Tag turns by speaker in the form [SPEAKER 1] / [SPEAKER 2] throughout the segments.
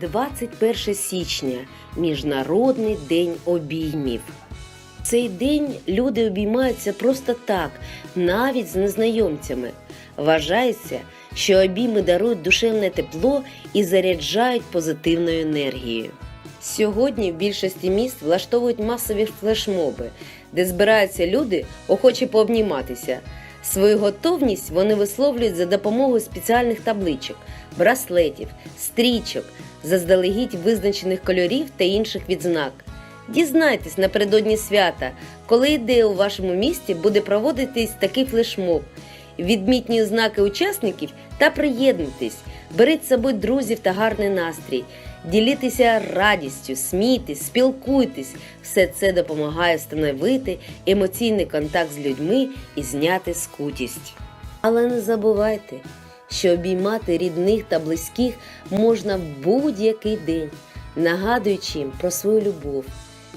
[SPEAKER 1] 21 січня Міжнародний день обіймів. Цей день люди обіймаються просто так, навіть з незнайомцями. Вважається, що обійми дарують душевне тепло і заряджають позитивною енергією. Сьогодні в більшості міст влаштовують масові флешмоби, де збираються люди, охочі пообніматися. Свою готовність вони висловлюють за допомогою спеціальних табличок, браслетів, стрічок, заздалегідь визначених кольорів та інших відзнак. Дізнайтесь напередодні свята, коли і де у вашому місті буде проводитись такий флешмоб. Відмітні знаки учасників та приєднуйтесь, беріть з собою друзів та гарний настрій, ділітеся радістю, смійтесь, спілкуйтесь. Все це допомагає встановити емоційний контакт з людьми і зняти скутість. Але не забувайте, що обіймати рідних та близьких можна в будь-який день, нагадуючи їм про свою любов,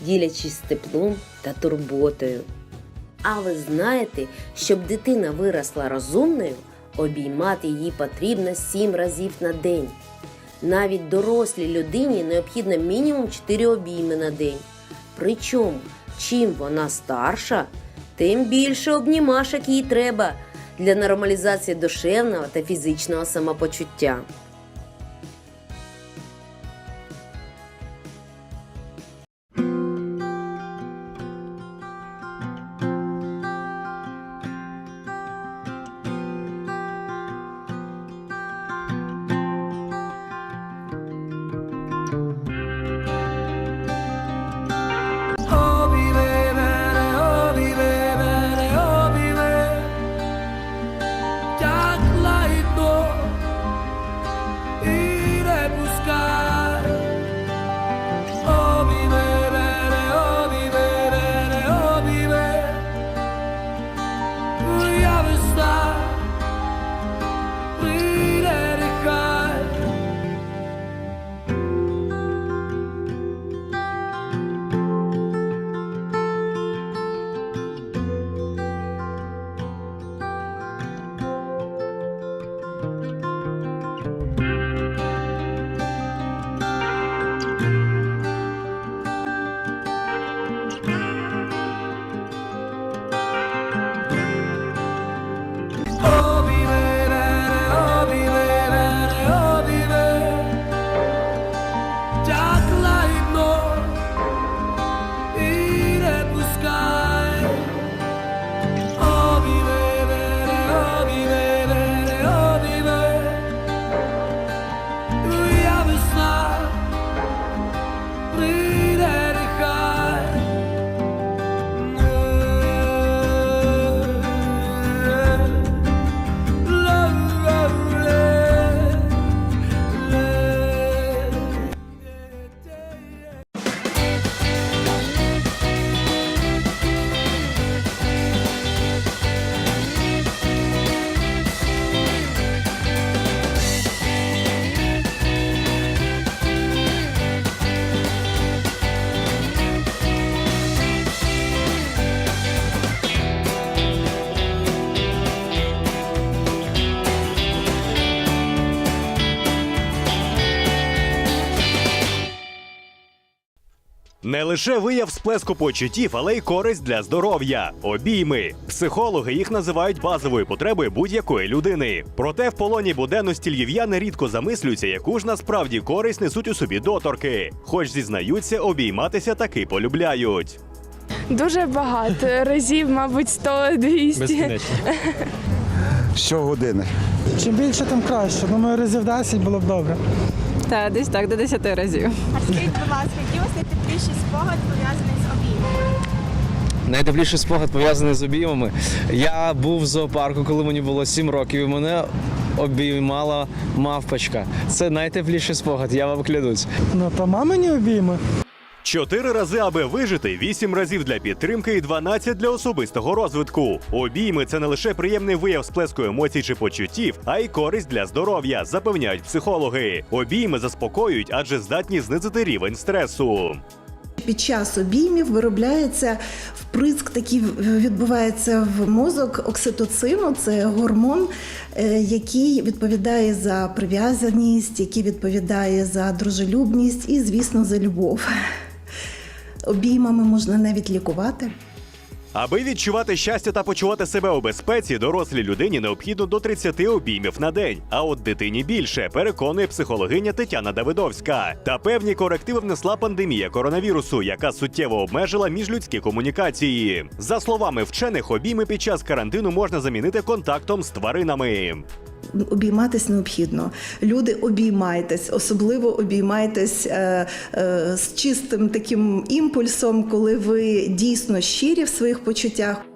[SPEAKER 1] ділячись теплом та турботою. А ви знаєте, щоб дитина виросла розумною, обіймати її потрібно 7 разів на день. Навіть дорослій людині необхідно мінімум 4 обійми на день. Причому, чим вона старша, тим більше обнімашок їй треба для нормалізації душевного та фізичного самопочуття.
[SPEAKER 2] Не лише вияв сплеску почуттів, але й користь для здоров'я. Обійми. Психологи їх називають базовою потребою будь-якої людини. Проте в полоні буденності львів'яни рідко замислюються, яку ж насправді користь несуть у собі доторки. Хоч зізнаються, обійматися таки полюбляють.
[SPEAKER 3] Дуже багато разів, мабуть, 100-200.
[SPEAKER 4] Безкінечно.
[SPEAKER 5] Щогодини.
[SPEAKER 6] Чим більше, тим краще. Думаю, разів 10 було б добре.
[SPEAKER 7] Та десь так, до 10 разів.
[SPEAKER 8] А скажіть, будь ласка, який у вас найтепліший спогад пов'язаний з обіймами?
[SPEAKER 4] Найтепліший спогад пов'язаний з обіймами. Я був в зоопарку, коли мені було 7 років, і мене обіймала мавпочка. Це найтепліший спогад, я вам клянусь.
[SPEAKER 6] Ну та мамині обійми.
[SPEAKER 2] Чотири рази, аби вижити, вісім разів для підтримки і 12 для особистого розвитку. Обійми це не лише приємний вияв сплеску емоцій чи почуттів, а й користь для здоров'я, запевняють психологи. Обійми заспокоюють, адже здатні знизити рівень стресу.
[SPEAKER 9] під час обіймів виробляється вприск, такий відбувається в мозок окситоцину, це гормон, е, який відповідає за прив'язаність, який відповідає за дружелюбність і, звісно, за любов. Обіймами можна навіть лікувати.
[SPEAKER 2] Аби відчувати щастя та почувати себе у безпеці, дорослій людині необхідно до 30 обіймів на день, а от дитині більше, переконує психологиня Тетяна Давидовська. Та певні корективи внесла пандемія коронавірусу, яка суттєво обмежила міжлюдські комунікації. За словами вчених, обійми під час карантину можна замінити контактом з тваринами.
[SPEAKER 9] Обійматись необхідно. Люди обіймайтесь, особливо обіймайтесь е, е, з чистим таким імпульсом, коли ви дійсно щирі в своїх почуттях.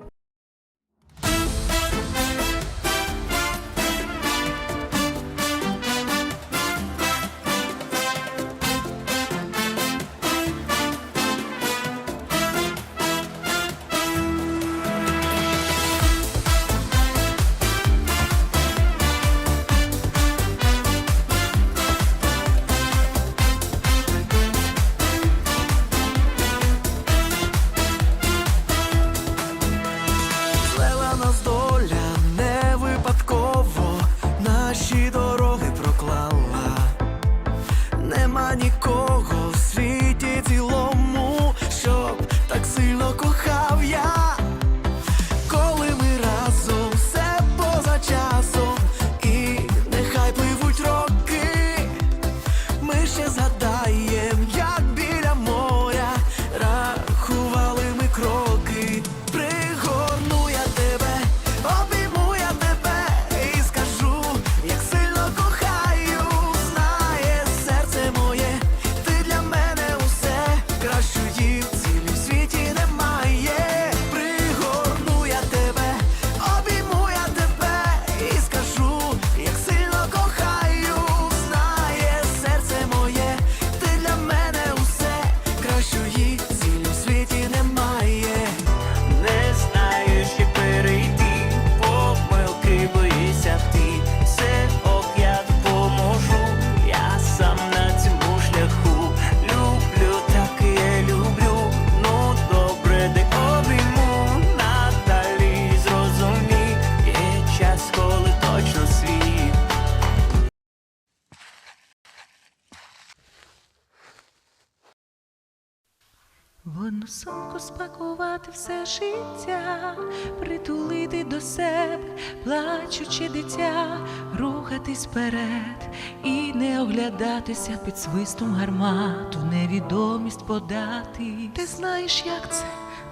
[SPEAKER 10] В
[SPEAKER 11] сумку спакувати все життя, притулити до себе, плачучи дитя, рухатись вперед і не оглядатися під свистом гармату, невідомість подати. Ти знаєш, як це,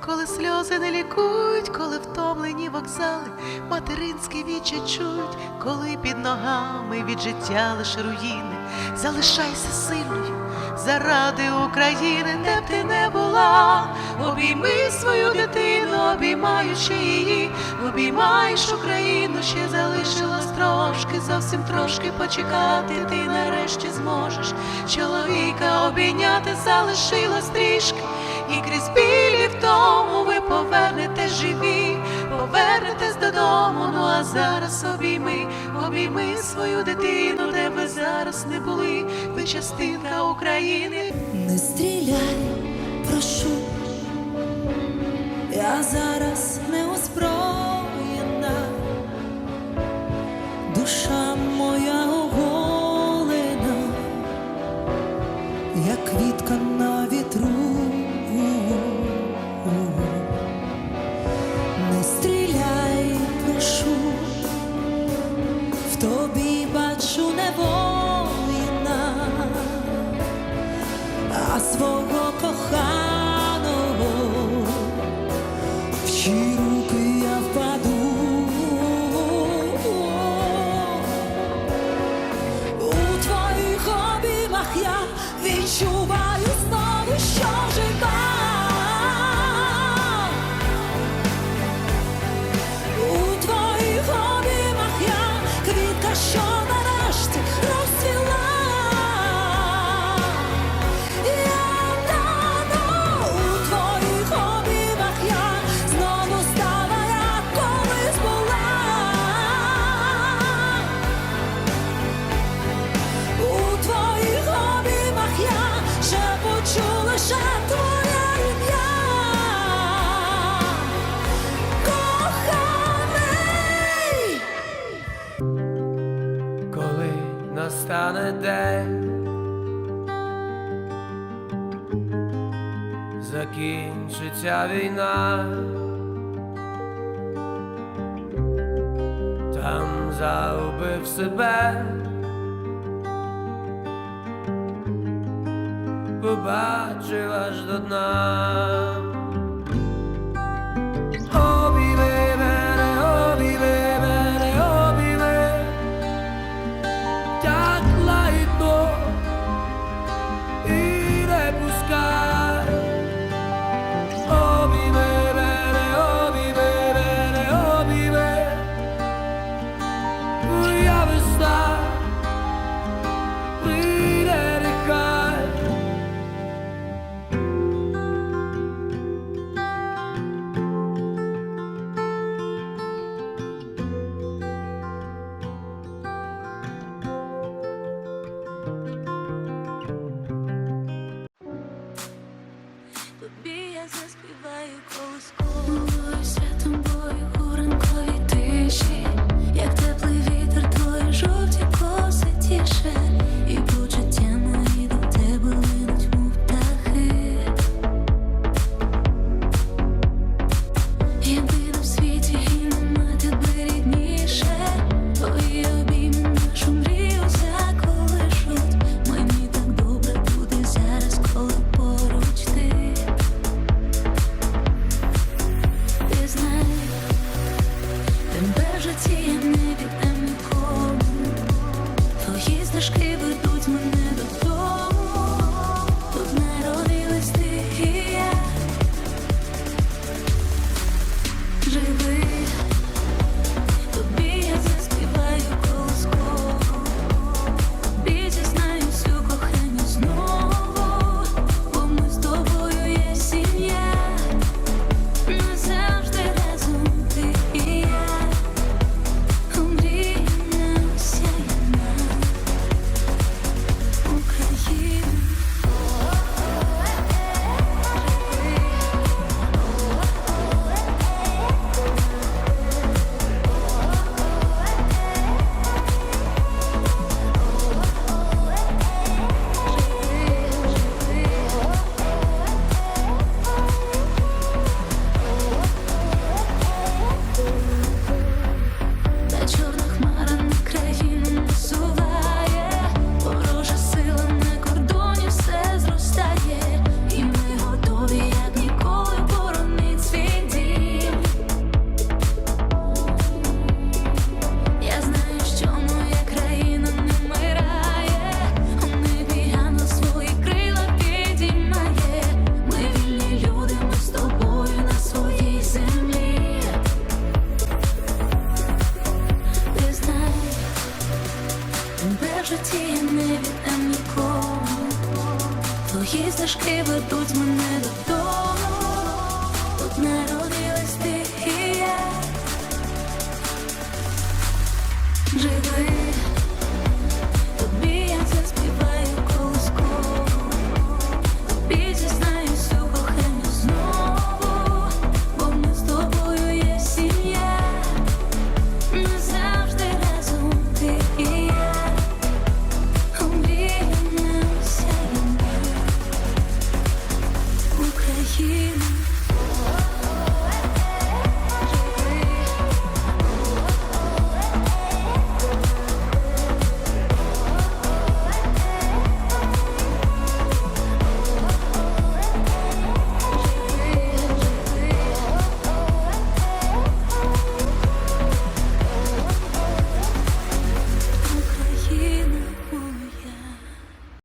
[SPEAKER 11] коли сльози не лікують, коли втомлені вокзали, материнські вічі чують, коли під ногами від життя лише руїни, залишайся сильною заради України, де б ти не була, обійми свою дитину, обіймаючи її, обіймаєш Україну, ще залишилось трошки, зовсім трошки почекати. Ти нарешті зможеш. Чоловіка обійняти, залишилось трішки, і крізь білі втому ви повернетесь живі, повернетесь додому. Ну а зараз обійми, обійми свою дитину, де ви зараз не були, ви частинка України.
[SPEAKER 12] Не стріляй, прошу, я зараз не озброєна,
[SPEAKER 10] Закінчиться війна, там загубив себе, побачив аж до дна.